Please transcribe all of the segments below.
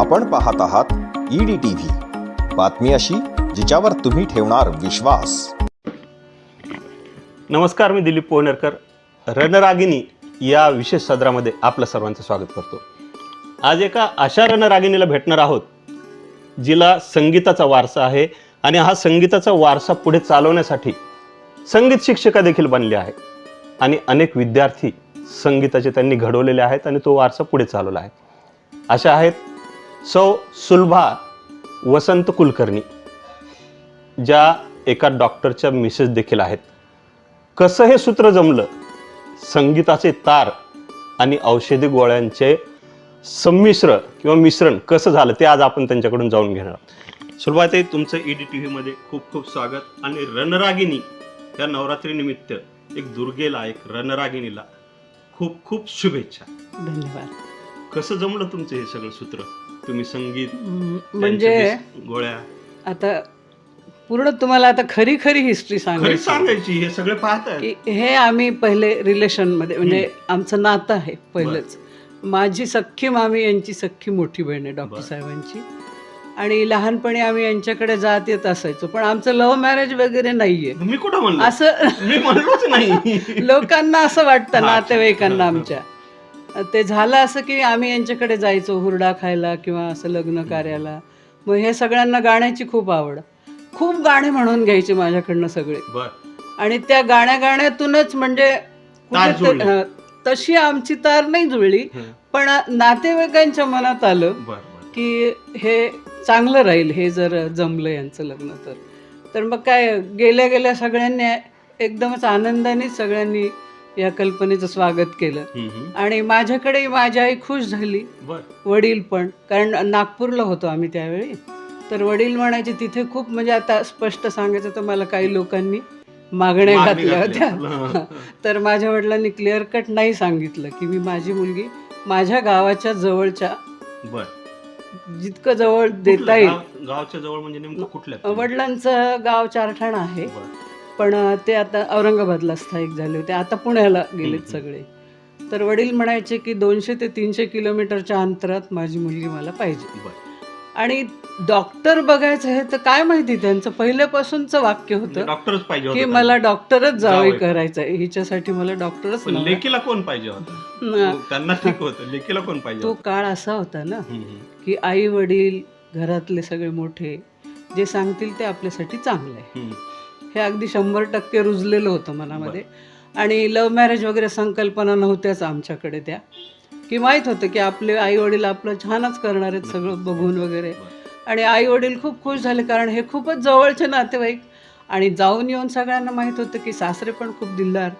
आपण पाहत आहात ईडी टीव्ही बातमी अशी जिच्यावर तुम्ही ठेवणार विश्वास. नमस्कार मी दिलीप पोहनेरकर रणरागिनी या विशेष सदरामध्ये आपलं सर्वांचं स्वागत करतो. आज एका अशा रणरागिणीला भेटणार आहोत जिला संगीताचा वारसा आहे आणि हा संगीताचा वारसा पुढे चालवण्यासाठी संगीत शिक्षिका देखील बनल्या आहे आणि अनेक विद्यार्थी संगीताचे त्यांनी घडवलेले आहेत आणि तो वारसा पुढे चालवला आहे. अशा आहेत सौ सुलभा वसंत कुलकर्णी ज्या एका डॉक्टरच्या मिसेस देखील आहेत. कसं हे सूत्र जमलं? संगीताचे तार आणि औषधी गोळ्यांचे संमिश्र किंवा मिश्रण कसं झालं ते आज आपण त्यांच्याकडून जाऊन घेणार आहोत. सुरुवाती तुमचं ई डी टी व्हीमध्ये खूप खूप स्वागत आणि रणरागिनी या नवरात्रीनिमित्त एक दुर्गेला एक रणरागिणीला खूप खूप शुभेच्छा. धन्यवाद. कसं जमलं तुमचं हे सगळं सूत्र? तुम्ही संगीत म्हणजे गोळ्या. आता पूर्ण तुम्हाला आता खरी खरी हिस्ट्री सांगायची. सांगायची हे सगळे पाहतात की हे आम्ही पहिले रिलेशनमध्ये म्हणजे आमचं नातं आहे पहिलंच. माझी सख्खी मामी यांची सख्खी मोठी बहीण आहे डॉक्टर. साहेबांची. आणि लहानपणी आम्ही यांच्याकडे जात येत असायचो पण आमचं लव्ह मॅरेज वगैरे नाहीये. मी कुठं असं मी म्हणलोच नाही. लोकांना असं वाटतं. नातेवाईकांना. आमच्या. ते झालं असं की आम्ही यांच्याकडे जायचो हुरडा खायला किंवा असं लग्न कार्याला. मग हे सगळ्यांना गाण्याची खूप आवड. खूप गाणे म्हणून घ्यायचे माझ्याकडनं सगळे. आणि त्या गाण्या गाण्यातूनच म्हणजे तशी आमची तार नाही जुळली. पण नातेवाईकांच्या मनात आलं की हे चांगलं राहील हे जर जमलं यांचं लग्न तर. तर मग काय गेल्या गेल्या सगळ्यांनी एकदमच आनंदाने सगळ्यांनी या कल्पनेचं स्वागत केलं. आणि माझ्याकडे माझी आई खुश झाली. वडील पण. कारण नागपूरला होतो आम्ही त्यावेळी. तर वडील म्हणायचे तिथे खूप म्हणजे आता स्पष्ट सांगायचं तर मला काही लोकांनी मागण्या मागणी घातल्या. होत्या. तर माझ्या वडिलांनी क्लिअर कट नाही सांगितलं की मी माझी मुलगी माझ्या गावाच्या जवळच्या जितकं जवळ देता? येईल. गाव- गावच्या जवळ म्हणजे वडिलांचं गाव चारठाण आहे. पण ते आता औरंगाबादला स्थायिक झाले होते आता पुण्याला गेलेत. सगळे तर वडील म्हणायचे की दोनशे ते तीनशे किलोमीटरच्या अंतरात माझी मुलगी मला पाहिजे. आणि डॉक्टर बघायचं हे तर काय माहिती त्यांचं पहिल्यापासूनचं वाक्य म्हणजे होतं डॉक्टरच पाहिजे की मला डॉक्टरच जावई. करायचं आहे हिच्यासाठी मला डॉक्टरच. लेकीला कोण पाहिजे त्यांना ठीक होतं लेकीला कोण पाहिजे तो? काळ असा होता ना. की आई वडील घरातले सगळे मोठे जे सांगतील ते आपल्यासाठी चांगलं आहे. हे अगदी शंभर टक्के रुजलेलं होतं मनामध्ये. आणि लव्ह मॅरेज वगैरे संकल्पना नव्हत्याच आमच्याकडे त्या. की माहीत होतं की आपले आई वडील आपलं छानच करणार आहेत सगळं बघून वगैरे. आणि आई वडील खूप खुश झाले कारण हे खूपच जवळचे नातेवाईक. आणि जाऊन येऊन सगळ्यांना माहीत होतं की सासरे पण खूप दिलदार.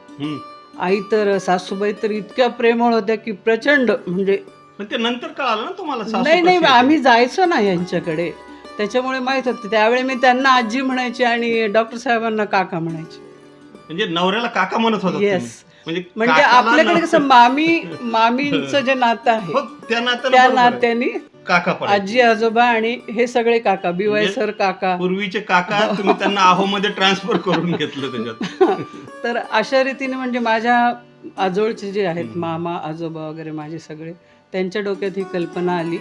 आई तर सासूबाई तर इतक्या प्रेमळ होत्या की प्रचंड म्हणजे नंतर कळालं ना तुम्हाला नाही नाही? आम्ही जायचो ना यांच्याकडे. त्याच्यामुळे माहीत होतं त्यावेळी मी त्यांना आजी म्हणायची आणि डॉक्टर साहेबांना काका म्हणायची म्हणजे नवऱ्याला काका म्हणत होता. तुम्ही. म्हणजे म्हणजे काकाला आपल्याकडे कसं मामी मामींचं जे नातं आहे हो, त्या नात्याला त्या बरोबर आहे. नात्याने काका. आजी आजोबा आणि हे सगळे काका बिवाय म्हणजे- सर काका पूर्वीचे काका तुम्ही त्यांना आहो मध्ये ट्रान्सफर करून घेतलं त्याच्यात तर अशा रीतीने म्हणजे माझ्या आजोळचे जे आहेत हम्म. मामा आजोबा वगैरे माझे सगळे त्यांच्या डोक्यात ही कल्पना आली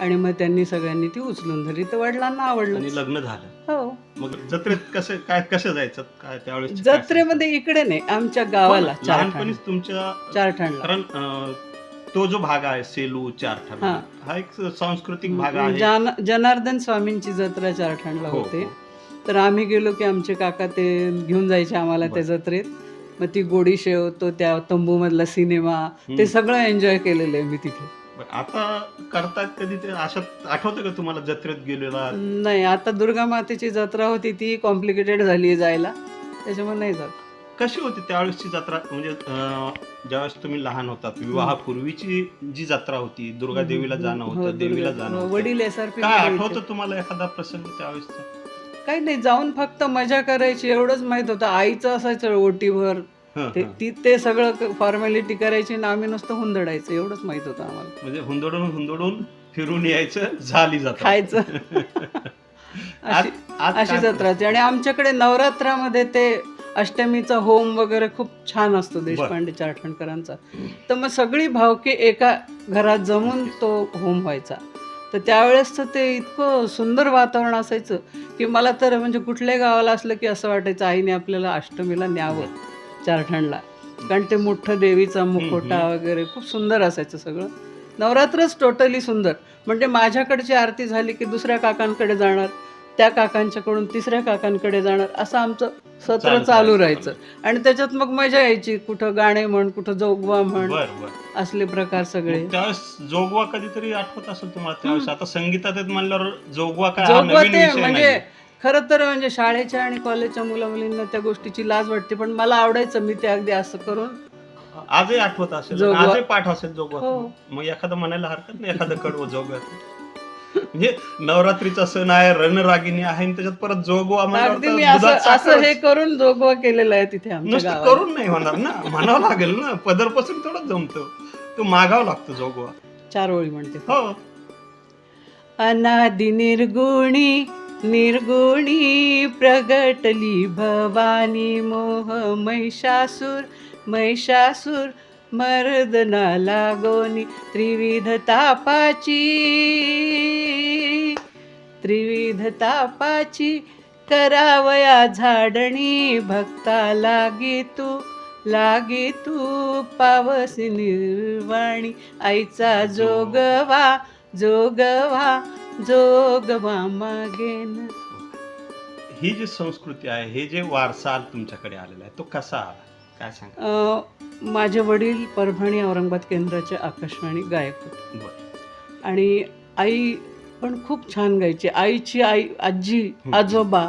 आणि मग त्यांनी सगळ्यांनी ती उचलून धरली. तर वडिलांना आणि आवडलं लग्न झालं. हो. मग जत्रेत कसं काय कसं जायचं? काय त्यावेळेस काय जत्रेमध्ये इकडे नाही आमच्या? गावाला हो, चार लहानपणीच तुमच्या चार ठाणला कारण अं, तो जो भाग आहे सेलू चारठाण. हा. हा एक सांस्कृतिक भाग आहे. जान जनार्दन स्वामींची जत्रा चार ठाणला हो, होते. हो. तर आम्ही गेलो की आमचे काका ते घेऊन जायचे आम्हाला त्या बरं. जत्रेत. मग ती गोडी शेव तो त्या तंबू मधला सिनेमा हम्म. ते सगळं एन्जॉय केलेलं आहे मी तिथे. आता करतात कधी ते? अशात आठवतं का तुम्हाला जत्रेत गेलेला नाही आता दुर्गा मातेची जत्रा होती ती कॉम्प्लिकेटेड झाली जायला. त्याच्यामुळे नाही जात. कशी होती त्यावेळेसची जत्रा? म्हणजे अं, ज्यावेळेस तुम्ही लहान होतात विवाहापूर्वीची जी जत्रा होती दुर्गा देवीला जाणं हो, होतं देवीला जाणं हो, होतं. वडील एस आर पी काय आठवतं तुम्हाला एखादा प्रसंग त्यावेळेसचा? काही नाही जाऊन फक्त मजा करायची एवढंच माहीत होतं. आईचं असायचं ओटीभर ते. ती ते सगळं फॉर्मॅलिटी करायची आणि आम्ही नुसतं हुंदडायचं एवढंच माहीत होतं आम्हाला. म्हणजे हुंदडून हुंदडून फिरून यायचं झाली जत्रा. खायचं. अशी आज अशी काय जत्रा होती आणि आमच्याकडे नवरात्रामध्ये ते अष्टमीचा होम वगैरे खूप छान असतो देशपांडे चारठणकरांचा. तर मग सगळी भावकी एका घरात जमून तो होम व्हायचा. तर त्यावेळेसचं ते इतकं सुंदर वातावरण असायचं की मला तर म्हणजे कुठल्याही गावाला असलं की असं वाटायचं आईने आपल्याला अष्टमीला न्यावं. चारठणला. कारण ते मोठं देवीचा मुखोटा वगैरे खूप सुंदर असायचं सगळं. नवरात्रच टोटली सुंदर. म्हणजे माझ्याकडची आरती झाली की दुसऱ्या काकांकडे जाणार त्या काकांच्याकडून तिसऱ्या काकांकडे जाणार असं आमचं सत्र चालू. राहायचं आणि त्याच्यात मग मजा यायची कुठं गाणे म्हण कुठं जोगवा म्हण असले प्रकार सगळे. त्यावेळेस जोगवा कधीतरी आठवत असेल तुम्हाला? त्यावेळेस आता संगीतात म्हणल्यावर जोगवा काय जोगवा ते म्हणजे. खरं तर म्हणजे शाळेच्या आणि कॉलेजच्या मुला मुलींना त्या गोष्टीची लाज वाटते पण मला आवडायचं मी ते अगदी असं करून आजही आठवत असेल. जोगवा. आजही पाठ असेल जोगवा. हो. मग एखादं म्हणायला हरकत नाही एखादं कडवं जोगवा. म्हणजे नवरात्रीचा सण आहे रणरागिणी आहे आणि त्याच्यात परत जोगवा म्हणल्यावर अगदी तर मी असं दुधात असं साखरच. हे करून जोगवा केलेला आहे तिथे आमच्या नुसतं गावात. करून नाही होणार ना. म्हणावं लागेल ना. पदरपासून थोडं जमतो. तो मागावं लागतो जोगवा. चार ओळी म्हणते. हो. अनादि निर्गुणी निर्गुणी प्रगटली भवानी मोह महिषासूर महिषासूर मर्दना लागोनी त्रिविध तापाची त्रिविध तापाची करावया झाडणी भक्ता लागी तू लागी तू पावस निर्वाणी आईचा जोगवा जोगवा जोगवा मागेन. ही जी संस्कृती आहे हे जे वारसा तुमच्याकडे आलेला आहे तो कसा आला? काय सांगा अं, माझे वडील परभणी औरंगाबाद केंद्राचे आकाशवाणी गायक होते. बर. आणि आई पण खूप छान गायची. आईची आई आजी आजोबा.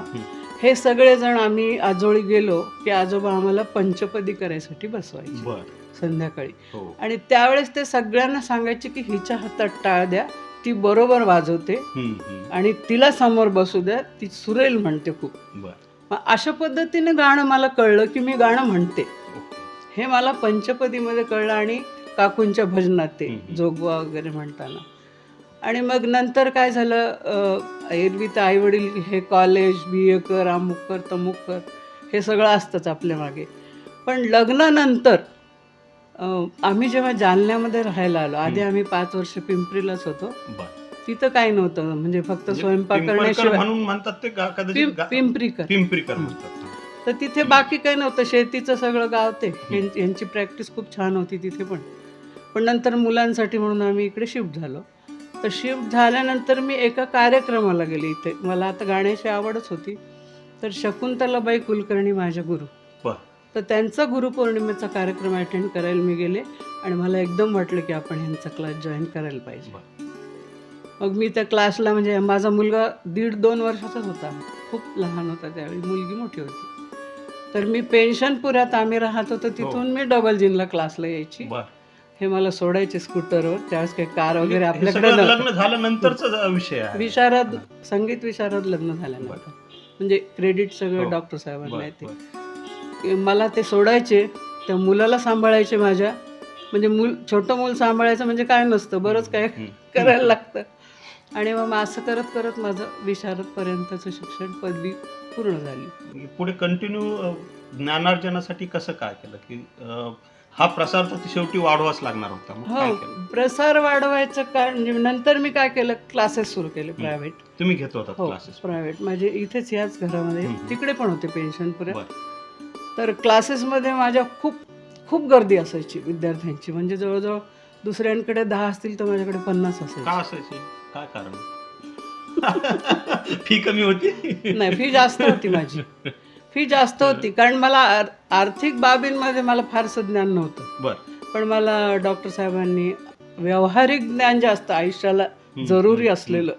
हे सगळेजण आम्ही आजोळी गेलो की आजोबा आम्हाला पंचपदी करायसाठी बसवायचे. बर. संध्याकाळी. हो. आणि त्यावेळेस ते सगळ्यांना सांगायचे की हिच्या हातात टाळ द्या ती बरोबर वाजवते हम्म, हम्म. आणि तिला समोर बसू द्या ती सुरेल म्हणते खूप. बर. मग अशा पद्धतीने गाणं मला कळलं की मी गाणं म्हणते. ओके. हे मला पंचपदीमध्ये कळलं आणि काकूंच्या भजनात ते हम्म. जोगवा वगैरे म्हणताना. आणि मग नंतर काय झालं अं, एरवी तर आई वडील हे कॉलेज बी ए कर अमुक कर तमुक कर हे सगळं असतंच आपल्या मागे. पण लग्नानंतर आम्ही जेव्हा जालन्यामध्ये राहायला आलो आधी. आम्ही पाच वर्ष पिंपरीलाच होतो. तिथं काही नव्हतं म्हणजे फक्त म्हणजे स्वयंपाक करण्याशिवाय म्हणून म्हणतात ते पिंपरीकर. पिंपरीकर म्हणतात. तर तिथे बाकी काही नव्हतं शेतीचं सगळं गाव ते. यांची प्रॅक्टिस खूप छान होती तिथे पण. पण नंतर मुलांसाठी म्हणून आम्ही इकडे शिफ्ट झालो. तर शिफ्ट झाल्यानंतर मी एका कार्यक्रमाला गेले इथे. मला आता गाण्याची आवडच होती. तर शकुंतलाबाई कुलकर्णी माझ्या गुरु. तर त्यांचा गुरुपौर्णिमेचा कार्यक्रम अटेंड करायला मी गेले आणि मला एकदम वाटलं की आपण ह्यांचा क्लास जॉईन करायला पाहिजे. मग मी त्या क्लासला म्हणजे माझा मुलगा दीड दोन वर्षाचाच होता. खूप लहान होता त्यावेळी. मुलगी मोठी होती. तर मी पेन्शनपुऱ्यात आम्ही राहत होतो तिथून मी डबल जिनला क्लासला यायची. हे मला सोडायचे स्कूटरवर त्यावेळेस काही कार वगैरे हे आपल्याकडे. लग्न झाल्यानंतरचा विषय विशारद संगीत विशारद लग्न झाल्यानंतर. म्हणजे क्रेडिट सगळं हो. डॉक्टर साहेबांना बर, येते. मला ते सोडायचे त्या मुलाला सांभाळायचे माझ्या. म्हणजे मूल छोटं मूल सांभाळायचं म्हणजे काय नसतं बरंच काय. करायला लागतं. आणि मग असं करत करत माझं विशारदपर्यंतचं शिक्षण पदवी पूर्ण झाली. पुढे कंटिन्यू ज्ञानार्जनासाठी कसं काय केलं की हा प्रसार तर शेवटी वाढवाच लागणार होता हो प्रसार वाढवायचं कारण म्हणजे नंतर मी काय केलं क्लासेस सुरू केले प्रायव्हेट तुम्ही घेत होता हो क्लासेस प्रायव्हेट माझे इथेच याच घरामध्ये. तिकडे पण होते पेन्शनपुऱ्यात बर. तर क्लासेसमध्ये माझ्या खूप खूप गर्दी असायची विद्यार्थ्यांची. म्हणजे जवळजवळ दुसऱ्यांकडे दहा असतील तर माझ्याकडे पन्नास का असायचे? काय कारण? फी कमी होती? नाही फी जास्त होती माझी. फी जास्त होती. कारण मला आर- आर्थिक बाबींमध्ये मला फारसं ज्ञान नव्हतं. बर. पण मला डॉक्टर साहेबांनी व्यावहारिक ज्ञान जास्त आयुष्याला जरुरी असलेलं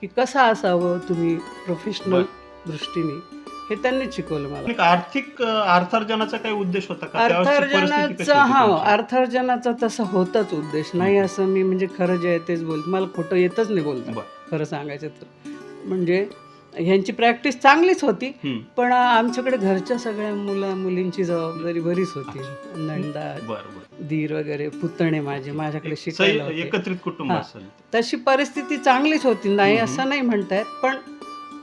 की कसं असावं तुम्ही प्रोफेशनल दृष्टीने? हे त्यांनी शिकवलं मला. एक आर्थिक अं, अर्थार्जनाचा काही उद्देश होता का? त्यावेळेसची परिस्थिती कशी अर्थार्जनाचा होती हा तुमची? अर्थार्जनाचा तसा होताच उद्देश. नाही असं मी म्हणजे खरं जे आहे तेच बोलते मला खोटं येतच नाही बोलतं. बर. खरं सांगायचं तर. म्हणजे ह्यांची प्रॅक्टिस चांगलीच होती हम्म. पण आमच्याकडे घरच्या सगळ्या मुला मुलींची जबाबदारी बरीच होती. नंदा बर बर. धीर वगैरे पुतणे माझे माझ्याकडे शिकायला होते. एकत्रित कुटुंब हा. असेल. तशी परिस्थिती चांगलीच होती. नाही. असं नाही म्हणतायत पण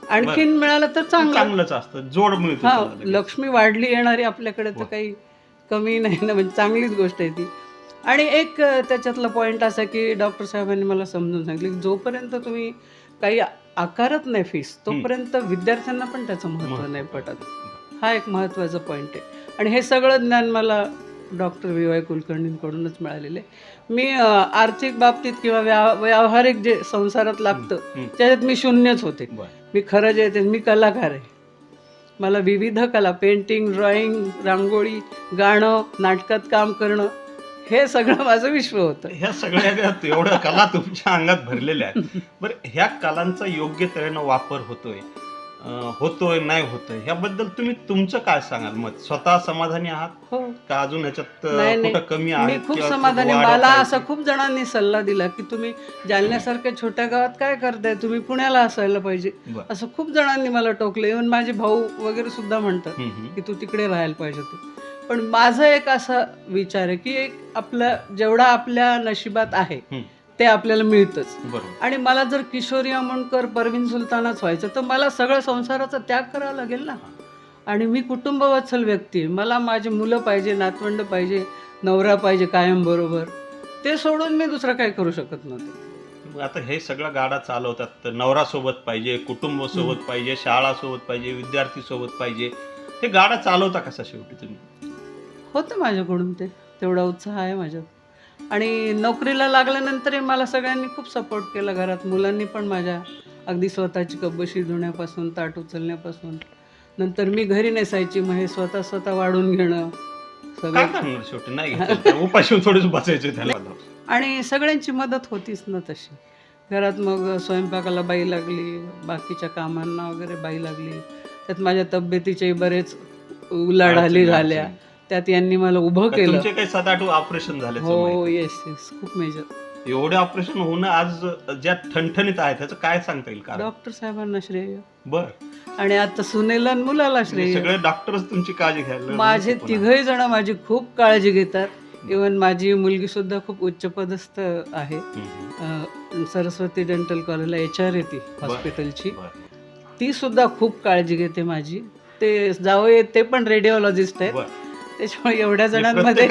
आणखीन मिळालं तर चांगलं. चांगलंच असतं. जोड मिळते हा त्याला लगेच. लक्ष्मी वाढली येणारी आपल्याकडे तर वा. काही कमी नाही ना म्हणजे चांगलीच गोष्ट आहे ती. आणि एक अ, त्याच्यातला पॉईंट असा की डॉक्टर साहेबांनी मला समजून सांगितलं की जोपर्यंत तुम्ही काही आकारत नाही फीस तोपर्यंत विद्यार्थ्यांना पण त्याचं महत्त्व महत्त्व. नाही पटत. हा एक महत्त्वाचा पॉईंट आहे. आणि हे सगळं ज्ञान मला डॉक्टर वि वाय कुलकर्णींकडूनच मिळालेलं. मी आर्थिक बाबतीत किंवा व्या व्यावहारिक जे संसारात लागतं. त्याच्यात मी शून्यच होते. मी खरं जे ते मी कलाकार आहे. मला विविध कला पेंटिंग ड्रॉइंग रांगोळी गाणं नाटकात काम करणं हे सगळं माझं विश्व होतं. ह्या सगळ्या एवढ्या कला तुमच्या अंगात भरलेल्या आहेत. बरं ह्या कलांचा योग्य तऱ्हेनं वापर होतोय. होतोय नाही होतोय ह्याबद्दल तुम्ही तुमचं काय सांगाल मत स्वतः समाधानी आहात हो का अजून ह्याच्यात नाही, अं, नाही. कुठं कमी मी आहे खूप समाधानी मला? असं खूप जणांनी सल्ला दिला की तुम्ही जालन्यासारख्या छोट्या गावात काय करताय तुम्ही पुण्याला असायला पाहिजे बरं. असं खूप जणांनी मला टोकलं इव्हन माझे भाऊ वगैरे सुद्धा म्हणतात हम्म, हम्म. की तू तिकडे राहायला पाहिजे होते पण माझा एक असा विचार आहे की एक आपलं जेवढा आपल्या नशिबात आहे हम्म. ते आपल्याला मिळतंच. बरोबर. आणि मला जर किशोरी अमोणकर परवीन सुलतानाच व्हायचं तर मला सगळं संसाराचा त्याग करावा लागेल ना. आणि मी कुटुंबवत्सल व्यक्ती आहे मला माझी मुलं पाहिजे नातवंड पाहिजे नवरा पाहिजे कायम बरोबर ते सोडून मी दुसरं काही करू शकत नव्हते. मग आता हे सगळं गाडा चालवतात तर नवरा सोबत पाहिजे कुटुंब सोबत पाहिजे शाळा सोबत पाहिजे विद्यार्थी सोबत पाहिजे हे गाडा चालवता कसा शेवटी तुम्ही? होतं माझ्याकडून ते तेवढा उत्साह आहे माझ्यात. आणि नोकरीला लागल्यानंतरही मला सगळ्यांनी खूप सपोर्ट केला घरात. मुलांनी पण माझ्या अगदी स्वतःची कब्बशी धुण्यापासून ताट उचलण्यापासून. नंतर मी घरी नेसायची मग हे स्वतः स्वतः वाढून घेणं सगळं. शेवटी? नाही उपाशी थोडीच बसायचं त्याला. आणि सगळ्यांची मदत होतीच ना तशी. घरात मग स्वयंपाकाला बाई लागली बाकीच्या कामांना वगैरे बाई लागली. त्यात माझ्या तब्येतीचे बरेच उलाढाली झाल्या. त्यात यांनी मला उभं केलं. तुमचे काही सात आठ ऑपरेशन झाले हो येस येस खूप मेजर एवढे ऑपरेशन होणं आज ज्या ठणठणीत आहे त्याचं काय सांगता येईल कारण? डॉक्टर साहेबांना श्रेय. बर. आणि आता सुनेला आणि मुलाला श्रेय. सगळे डॉक्टरच तुमची काळजी घ्यायला माझे. तिघही जण माझी खूप काळजी घेतात. इवन माझी मुलगी सुद्धा खूप उच्च पदस्थ आहे. सरस्वती डेंटल कॉलेजला एच आर ती हॉस्पिटलची ती सुद्धा खूप काळजी घेते माझी. ते जावं ते पण रेडिओलॉजिस्ट आहेत. त्याच्यामुळे एवढ्या जणांमध्ये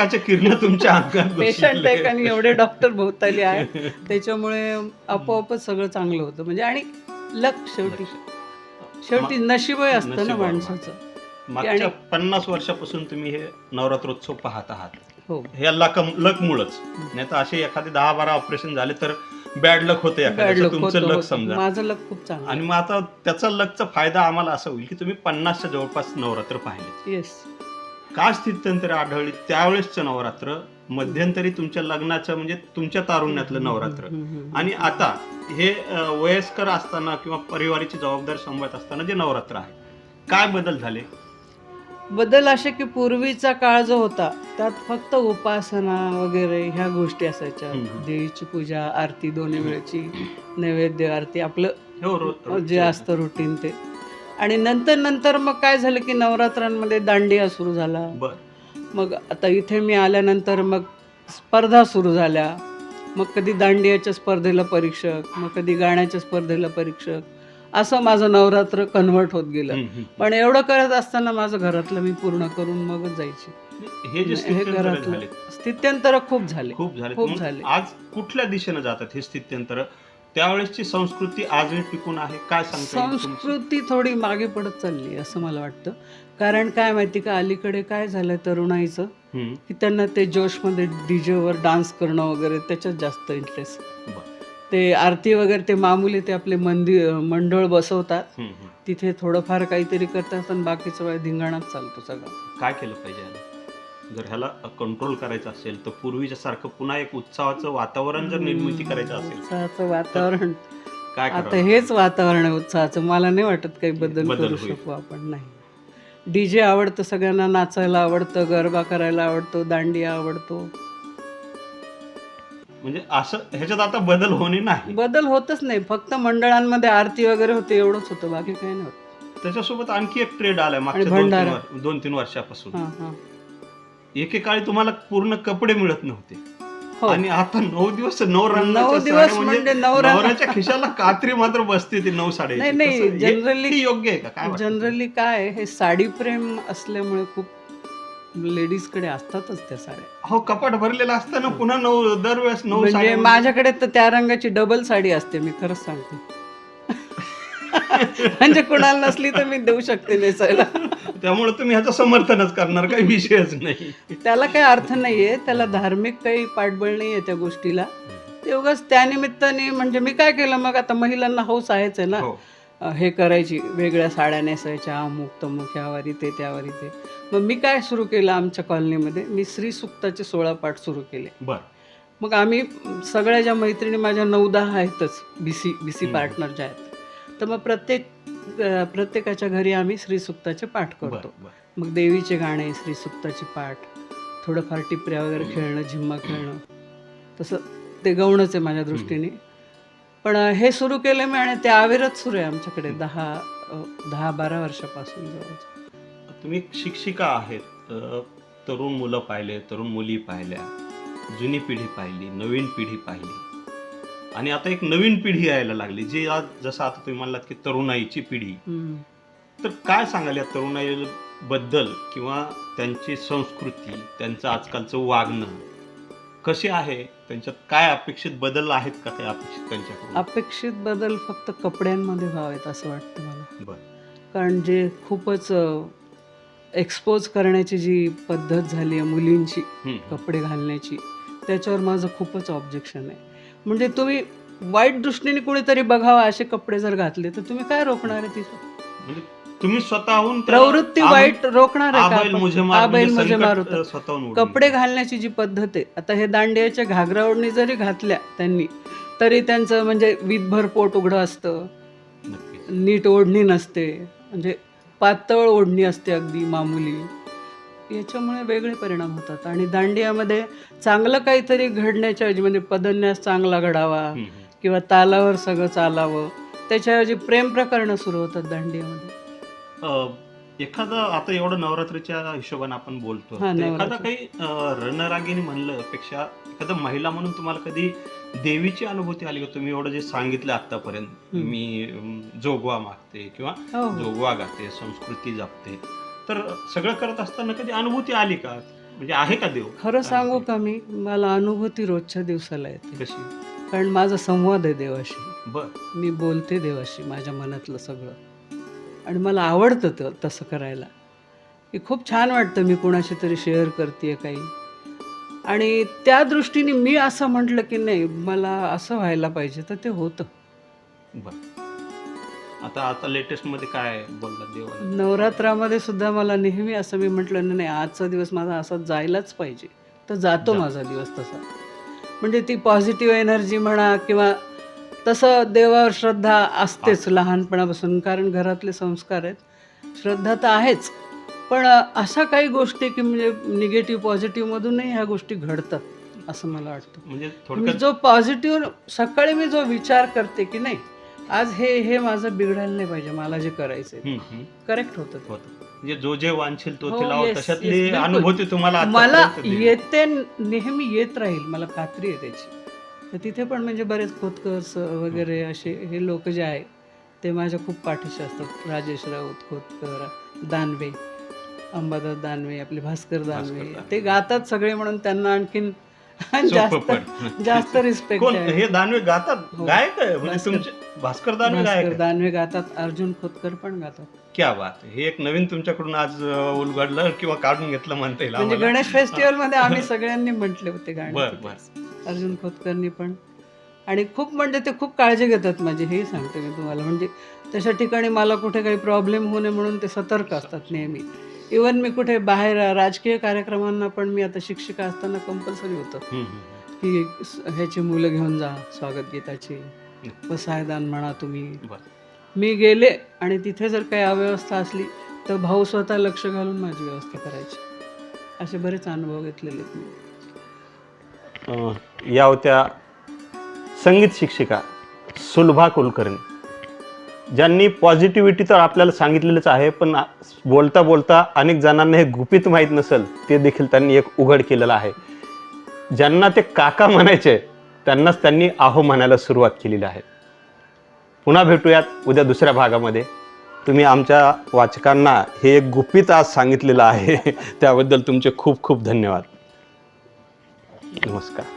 तुमच्या अंगात पेशंट आहे आणि एवढे डॉक्टर भोवताली आहेत. त्याच्यामुळे आपोआपच सगळं चांगलं होतं. म्हणजे आणि लक शेवटी. शेवटी नशीबही असतं ना आहे. माणसाचं. मागच्या पन्नास वर्षापासून तुम्ही हे नवरात्रोत्सव पाहत आहात. हो. हे लक लकमुळच. नाही तर असे एखादे दहा बारा ऑपरेशन झाले तर बॅड लक होते लक तुमचं लक. समजा. माझं लक खूप चांगलं आणि मग आता त्याचा लकचा फायदा आम्हाला असा होईल की तुम्ही पन्नासच्या जवळपास नवरात्र पाहिले येस का स्थित्यंतरे आढळली? त्यावेळेसचं नवरात्र मध्यंतरी तुमच्या लग्नाचं म्हणजे तुमच्या तारुण्यातलं नवरात्र. आणि आता हे वयस्कर असताना किंवा परिवाराची जबाबदारी सांभाळत असताना जे नवरात्र आहे काय बदल झाले? बदल असे की पूर्वीचा काळ जो होता त्यात फक्त उपासना वगैरे ह्या गोष्टी असायच्या. देवीची पूजा आरती दोन्ही वेळची नैवेद्य आरती आपलं हो जे. असतं रुटीन ते. आणि नंतर नंतर मग काय झालं की नवरात्रांमध्ये दांडिया सुरू झाला. मग आता इथे मी आल्यानंतर मग स्पर्धा सुरू झाल्या. मग कधी दांडियाच्या स्पर्धेला परीक्षक मग कधी गाण्याच्या स्पर्धेला परीक्षक. असं माझं नवरात्र कन्वर्ट होत गेलं. पण एवढं करत असताना माझं घरातलं मी पूर्ण करून मगच जायची. हे जे स्थित्यंतर घरातलं. झाले स्थित्यंतर खूप झाले. खूप झाले. खूप मग झाले. आज कुठल्या दिशेने जातात हे स्थित्यंतर? त्यावेळेसची संस्कृती आजही टिकून आहे काय सांगता? संस्कृती थोडी मागे पडत चालली असं मला वाटतं कारण काय माहिती का अलीकडे काय झालंय तरुणाईचं की त्यांना ते जोशमध्ये डीजेवर डान्स करणं वगैरे त्याच्यात जास्त इंटरेस्ट. ते आरती वगैरे ते मामूली ते आपले मंदिर मंडळ बसवतात. तिथे थोडंफार काहीतरी करतात आणि बाकीचं वेळ धिंगाणाच चालतो सगळं काय केलं पाहिजे? जर ह्याला कंट्रोल करायचं असेल तर पूर्वीच्या सारखं पुन्हा एक उत्साहाचं वातावरण जर निर्मिती करायचं असेल उत्साहाचं वातावरण. काय आता करावं? हेच वातावरण आहे उत्साहाचं. मला नाही वाटत काही बदल बदल करू होईल. शकू आपण. नाही. डीजे आवडतं सगळ्यांना नाचायला आवडतं गरबा करायला आवडतो दांडिया आवडतो. म्हणजे असं ह्याच्यात आता बदल होणे नाही. बदल होतच नाही. फक्त मंडळांमध्ये आरती वगैरे होते एवढंच होतं. बाकी काही नाही होत. त्याच्यासोबत आणखी एक ट्रेड आलाय मागच्या दोन तीन भंडारा. वर- दोन तीन वर्षापासून. हां हां. एकेकाळी तुम्हाला पूर्ण कपडे मिळत नव्हते. हो. आणि आता नऊ दिवस नऊ रंगाच्या नऊ साड्या दिवस म्हणजे म्हणजे नऊ रंग- नवऱ्याच्या खिशाला कात्री मात्र बसते ती नऊ साडे नाही, नाही, generally- योग्य आहे का? काय वाटतं? जनरली काय आहे, हे साडी प्रेम असल्यामुळे खूप लेडीजकडे असतातच त्या साड्या. हो कपाट भरलेलं असताना पुन्हा नऊ दरवेळेस नऊ म्हणजे माझ्याकडे तर त्या रंगाची डबल साडी असते मी खरंच सांगते. म्हणजे कुणाला नसली तर मी देऊ शकते नेसायला. त्यामुळे तुम्ही ह्याचं समर्थनच करणार काही विषयच नाही. त्याला काही अर्थ नाहीये त्याला धार्मिक काही पाठबळ नाहीये त्या गोष्टीला. ते उगाच त्यानिमित्ताने म्हणजे मी काय केलं मग आता महिलांना हौस आहेच आहे ना. हो. अ, हे करायची वेगळ्या साड्या नेसायच्या अमुक तमुक ह्यावारी ते त्यावारी ते. मग मी काय सुरू केलं आमच्या कॉलनीमध्ये? मी श्री सुक्ताचे सोळा पाठ सुरू केले. बर. मग आम्ही सगळ्या ज्या मैत्रिणी माझ्या नऊ दहा आहेतच B C B C. Partner ज्या आहेत. तर मग प्रत्येक प्रत्येकाच्या घरी आम्ही श्रीसुक्ताचे पाठ करतो. मग देवीचे गाणे श्रीसुक्ताचे पाठ थोडंफार टिपऱ्या वगैरे खेळणं झिम्मा खेळणं तसं ते गौणच आहे माझ्या दृष्टीने. पण हे सुरू केलं मी आणि ते अविरत सुरू आहे आमच्याकडे दहा दहा बारा वर्षापासून जवळ तुम्ही शिक्षिका आहेत. तरुण मुलं पाहिले तरुण मुली पाहिल्या जुनी पिढी पाहिली नवीन पिढी पाहिली. आणि आता एक नवीन पिढी यायला लागली जी आज जसं आता तुम्ही म्हणलात की तरुणाईची पिढी. तर काय सांगाल या तरुणाईबद्दल किंवा त्यांची संस्कृती त्यांचं आजकालचं वागणं कशी आहे? त्यांच्यात काय अपेक्षित बदल आहेत का काही अपेक्षित त्यांच्याकडून? अपेक्षित बदल फक्त कपड्यांमध्ये व्हावेत असं वाटतं मला. बरं. कारण जे खूपच एक्सपोज करण्याची जी पद्धत झाली आहे मुलींची. कपडे घालण्याची त्याच्यावर माझं खूपच ऑब्जेक्शन आहे. म्हणजे तुम्ही वाईट दृष्टीने कोणीतरी बघावा असे कपडे जर घातले तर तुम्ही काय रोखणार आहे तिचं म्हणजे तुम्ही स्वतःहून त्या प्रवृत्ती आम- वाईट रोखणार आहे का आबैल आपण? मुझे मार आबैल म्हणजे मुझे मार संकट, होतं. अ, स्वतःहून ओढून कपडे. घालण्याची जी पद्धत आहे आता हे दांडियाच्या घागरा ओढणी जरी घातल्या त्यांनी तरी त्यांचं म्हणजे विधभर पोट उघडं असतं नक्कीच. नीट ओढणी नसते म्हणजे पातळ ओढणी असते अगदी मामूली याच्यामुळे वेगळे परिणाम होतात आणि दांडियामध्ये चांगलं काहीतरी घडण्याच्या ऐवजी म्हणजे पदन्यास चांगला घडावा. किंवा तालावर सगळं चालावं त्याच्याऐवजी प्रेम प्रकरणं सुरू होतात दांडियामध्ये एखादं आता एवढं नवरात्रीच्या हिशोबाने आपण बोलतो एखादा. काही रणरागिणी म्हणलं पेक्षा एखादं महिला म्हणून तुम्हाला कधी देवीची अनुभूती आली का तुम्ही एवढं जे सांगितलं आतापर्यंत. मी जोगवा मागते किंवा हो हो जोगवा गाते संस्कृती जपते तर सगळं करत असताना कधी अनुभूती आली का? म्हणजे आहे का देव? खरं सांगू का मी? मला अनुभूती रोजच्या दिवसाला येते. कशी? कारण माझा संवाद आहे देवाशी. बर. मी बोलते देवाशी माझ्या मनातलं सगळं. आणि मला आवडतं त तसं करायला. की खूप छान वाटतं मी कुणाशी तरी शेअर करते काही. आणि त्या दृष्टीने मी असं म्हटलं की नाही मला असं व्हायला पाहिजे तर ते होतं. बर. आता आता लेटेस्टमध्ये काय बोलला देवाला? नवरात्रामध्ये सुद्धा मला नेहमी असं मी म्हटलं नाही नाही, आजचा दिवस माझा असा जायलाच पाहिजे. तर जातो. माझा दिवस तसा. म्हणजे ती पॉझिटिव्ह एनर्जी म्हणा किंवा तसं देवावर श्रद्धा असतेच लहानपणापासून कारण घरातले संस्कार आहेत. श्रद्धा तर आहेच. पण अशा काही गोष्टी की म्हणजे निगेटिव्ह पॉझिटिव्हमधूनही ह्या गोष्टी घडतात असं मला वाटतं. म्हणजे जो पॉझिटिव्ह सकाळी मी जो विचार करते की नाही आज हे हे माझं बिघडायला नाही पाहिजे मला जे करायचंय हम्म, हम्म. करेक्ट होतं ते. होतं. म्हणजे जो जे वांछेल तो हो, ते लाव yes, तशातली yes, बिलकुल. अनुभूती तुम्हाला मला आतापर्यंत दिली. येते नेहमी येत राहील मला खात्री आहे त्याची तर तिथे पण म्हणजे बरेच खोतकर स- वगैरे असे हे लोक जे आहे ते माझ्या खूप पाठीशी असतात राजेश राऊत खोतकर दानवे अंबादास दानवे आपले भास्कर दानवे दानवे. ते गातात सगळे म्हणून त्यांना आणखीन सोपं जास्त पण. जास्त रिस्पेक्ट कोण आहे हे दानवे गातात हो. गायक आहे म्हणजे भास्कर. तुमचे भास्कर दानवे गायक आहे. दानवे गातात अर्जुन खोतकर पण गातात क्या बात आहे. हे एक नवीन तुमच्याकडून आज अं, उलगडलं किंवा काढून घेतलं म्हणता येईल म्हणजे आम्हाला. गणेश फेस्टिवलमध्ये आम्ही सगळ्यांनी म्हटले होते गाणे बर तिथे. बर अर्जुन खोतकरनी पण आणि खूप म्हणजे ते खूप काळजी घेतात माझी हे सांगते मी तुम्हाला म्हणजे तशा ठिकाणी मला कुठे काही प्रॉब्लेम होऊ नये म्हणून ते सतर्क असतात नेहमी इवन मी कुठे बाहेर राजकीय कार्यक्रमांना पण मी आता शिक्षिका असताना कंपल्सरी होतं. की ह्याची मुलं घेऊन जा स्वागत गीताची. वसायदान म्हणा तुम्ही. मी गेले आणि तिथे जर काही अव्यवस्था असली तर भाऊ स्वतः लक्ष घालून माझी व्यवस्था करायची. असे बरेच अनुभव घेतलेले या होत्या संगीत शिक्षिका सुलभा कुलकर्णी. ज्यांनी पॉझिटिव्हिटी तर आपल्याला सांगितलेलंच आहे पण बोलता बोलता अनेक जणांना हे गुपित माहीत नसेल ते देखील त्यांनी एक उघड केलेलं आहे. ज्यांना ते काका म्हणायचे त्यांनाच त्यांनी आहो म्हणायला सुरुवात केलेली आहे. पुन्हा भेटूयात उद्या दुसऱ्या भागामध्ये. तुम्ही आमच्या वाचकांना हे एक गुपित आज सांगितलेलं आहे. त्याबद्दल तुमचे खूप खूप धन्यवाद. नमस्कार.